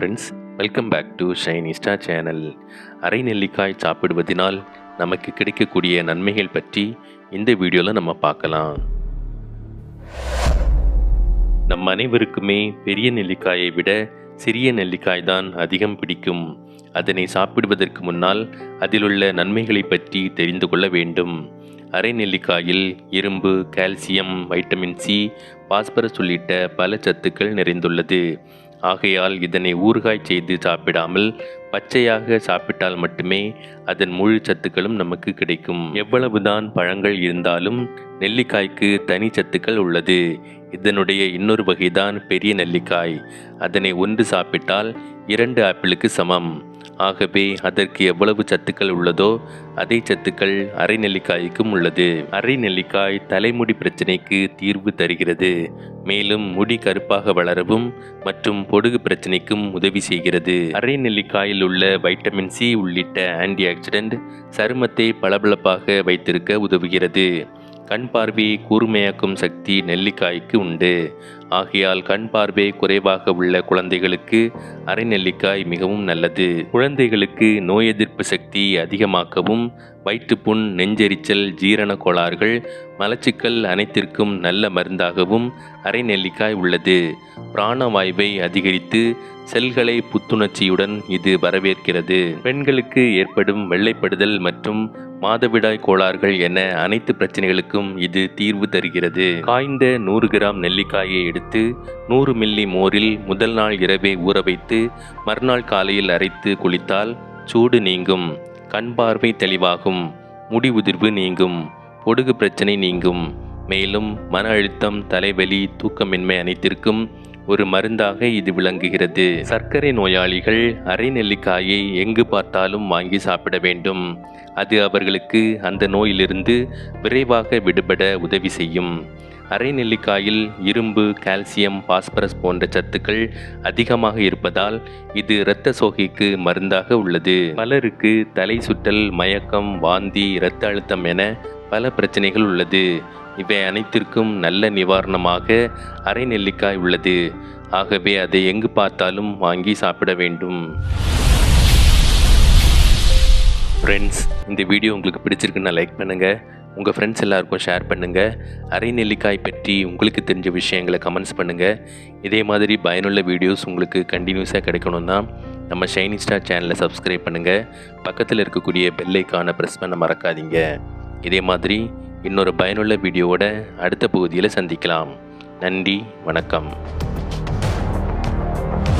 Friends welcome back to shine இஸ்டா channel அரை நெல்லிக்காய் சாப்பிடுவதினால் நமக்கு கிடைக்கக்கூடிய நன்மைகள் பற்றி இந்த வீடியோவில் நம்ம பார்க்கலாம். நம் அனைவருக்குமே பெரிய நெல்லிக்காயை விட சிறிய நெல்லிக்காய் தான் அதிகம் பிடிக்கும். அதனை சாப்பிடுவதற்கு முன்னால் அதிலுள்ள நன்மைகளை பற்றி தெரிந்து கொள்ள வேண்டும். அரை நெல்லிக்காயில் இரும்பு கால்சியம் வைட்டமின் சி பாஸ்பரஸ் உள்ளிட்ட பல சத்துக்கள் நிறைந்துள்ளது. ஆகையால் இதனை ஊறுகாய் செய்து சாப்பிடாமல் பச்சையாக சாப்பிட்டால் மட்டுமே அதன் முழு சத்துக்களும் நமக்கு கிடைக்கும். எவ்வளவுதான் பழங்கள் இருந்தாலும் நெல்லிக்காய்க்கு தனி சத்துக்கள் உள்ளது. இதனுடைய இன்னொரு வகைதான் பெரிய நெல்லிக்காய். அதனை ஒன்று சாப்பிட்டால் இரண்டு ஆப்பிளுக்கு சமம். ஆகவே அதற்கு எவ்வளவு சத்துக்கள் உள்ளதோ அதே சத்துக்கள் அரை நெல்லிக்காய்க்கும் உள்ளது. அரை நெல்லிக்காய் தலைமுடி பிரச்சனைக்கு தீர்வு தருகிறது. மேலும் முடி கருப்பாக வளரவும் மற்றும் பொடுகு பிரச்சனைக்கும் உதவி செய்கிறது. அரை நெல்லிக்காயில் உள்ள வைட்டமின் சி உள்ளிட்ட ஆன்டி ஆக்சிடென்ட் சருமத்தை பளபளப்பாக வைத்திருக்க உதவுகிறது. கண் பார்வையை கூர்மையாக்கும் சக்தி நெல்லிக்காய்க்கு உண்டு. ஆகையால் கண் பார்வை குறைவாக உள்ள குழந்தைகளுக்கு அரை நெல்லிக்காய் மிகவும் நல்லது. குழந்தைகளுக்கு நோய் எதிர்ப்பு சக்தி அதிகமாக்கவும் வயிற்றுப்புண் நெஞ்செரிச்சல் ஜீரண கோளாறுகள் மலச்சிக்கல் அனைத்திற்கும் நல்ல மருந்தாகவும் அரை நெல்லிக்காய் உள்ளது. பிராணவாயுவை அதிகரித்து செல்களை புத்துணர்ச்சியுடன் இது வரவேற்கிறது. பெண்களுக்கு ஏற்படும் வெள்ளைப்படுதல் மற்றும் மாதவிடாய் கோளாறுகள் என அனைத்து பிரச்சனைகளுக்கும் இது தீர்வு தருகிறது. காய்ந்த நூறு கிராம் நெல்லிக்காயை எடுத்து நூறு மில்லி மோரில் முதல் நாள் இரவே ஊற வைத்து மறுநாள் காலையில் அரைத்து குளித்தால் சூடு நீங்கும் கண் பார்வை தெளிவாகும் முடி உதிர்வு நீங்கும் பொடுகு பிரச்சனை நீங்கும். மேலும் மன அழுத்தம் தலைவலி தூக்கமின்மை அனைத்திற்கும் ஒரு மருந்தாக இது விளங்குகிறது. சர்க்கரை நோயாளிகள் அரை நெல்லிக்காயை எங்கு பார்த்தாலும் வாங்கி சாப்பிட வேண்டும். அது அவர்களுக்கு அந்த நோயிலிருந்து விரைவாக விடுபட உதவி செய்யும். அரை நெல்லிக்காயில் இரும்பு கால்சியம் பாஸ்பரஸ் போன்ற சத்துக்கள் அதிகமாக இருப்பதால் இது இரத்த சோகைக்கு மருந்தாக உள்ளது. பலருக்கு தலை சுற்றல் மயக்கம் வாந்தி இரத்த அழுத்தம் என பல பிரச்சனைகள் உள்ளது. இவை அனைத்திற்கும் நல்ல நிவாரணமாக அரை நெல்லிக்காய் உள்ளது. ஆகவே அதை எங்கு பார்த்தாலும் வாங்கி சாப்பிட வேண்டும். ஃப்ரெண்ட்ஸ் இந்த வீடியோ உங்களுக்கு பிடிச்சிருக்குன்னா லைக் பண்ணுங்கள் உங்கள் ஃப்ரெண்ட்ஸ் எல்லாருக்கும் ஷேர் பண்ணுங்கள் அரை நெல்லிக்காய் பற்றி உங்களுக்கு தெரிஞ்ச விஷயங்களை கமெண்ட்ஸ் பண்ணுங்கள் இதே மாதிரி பயனுள்ள வீடியோஸ் உங்களுக்கு கண்டினியூஸாக கிடைக்கணும்னா நம்ம ஷைனி ஸ்டார் சேனலை சப்ஸ்கிரைப் பண்ணுங்கள் பக்கத்தில் இருக்கக்கூடிய பெல்லைக்கான ப்ரெஸ் பண்ண மறக்காதீங்க. இதே மாதிரி இன்னொரு பயனுள்ள வீடியோவோட அடுத்த பகுதியில் சந்திக்கலாம். நன்றி வணக்கம்.